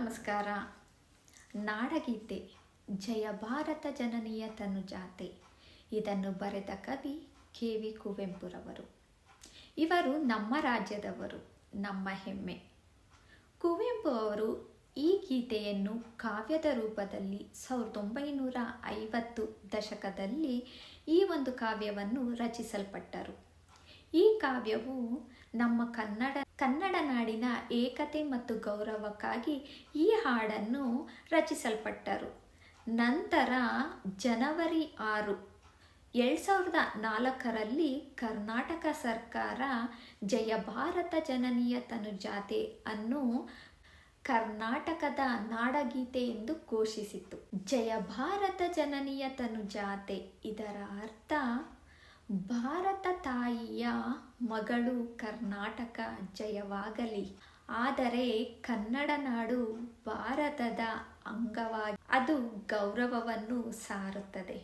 ನಮಸ್ಕಾರ. ನಾಡಗೀತೆ, ಜಯ ಭಾರತ ಜನನೀಯ ತನುಜಾತೆ. ಇದನ್ನು ಬರೆದ ಕವಿ ಕೆ. ವಿ. ಕುವೆಂಪುರವರು. ಇವರು ನಮ್ಮ ರಾಜ್ಯದವರು, ನಮ್ಮ ಹೆಮ್ಮೆ. ಕುವೆಂಪು ಅವರು ಈ ಗೀತೆಯನ್ನು ಕಾವ್ಯದ ರೂಪದಲ್ಲಿ ಸಾವಿರದ ಒಂಬೈನೂರ ಐವತ್ತು ದಶಕದಲ್ಲಿ ಈ ಒಂದು ಕಾವ್ಯವನ್ನು ರಚಿಸಲ್ಪಟ್ಟರು. ಕಾವ್ಯವು ನಮ್ಮ ಕನ್ನಡ ಕನ್ನಡ ನಾಡಿನ ಏಕತೆ ಮತ್ತು ಗೌರವಕ್ಕಾಗಿ ಈ ಹಾಡನ್ನು ರಚಿಸಲ್ಪಟ್ಟರು. ನಂತರ ಜನವರಿ ಆರು, ಎರಡು ಸಾವಿರದ ನಾಲ್ಕರಲ್ಲಿ ಕರ್ನಾಟಕ ಸರ್ಕಾರ ಜಯ ಭಾರತ ಜನನೀಯ ತನುಜಾತೆ ಅನ್ನು ಕರ್ನಾಟಕದ ನಾಡಗೀತೆ ಎಂದು ಘೋಷಿಸಿತು ಜಯ ಭಾರತ ಜನನೀಯ ತನುಜಾತೆ ಇದರ ಅರ್ಥ ಮಗಳು ಕರ್ನಾಟಕ ಜಯವಾಗಲಿ. ಆದರೆ ಕನ್ನಡ ನಾಡು ಭಾರತದ ಅಂಗವಾಗಿ ಅದು ಗೌರವವನ್ನು ಸಾರುತ್ತದೆ.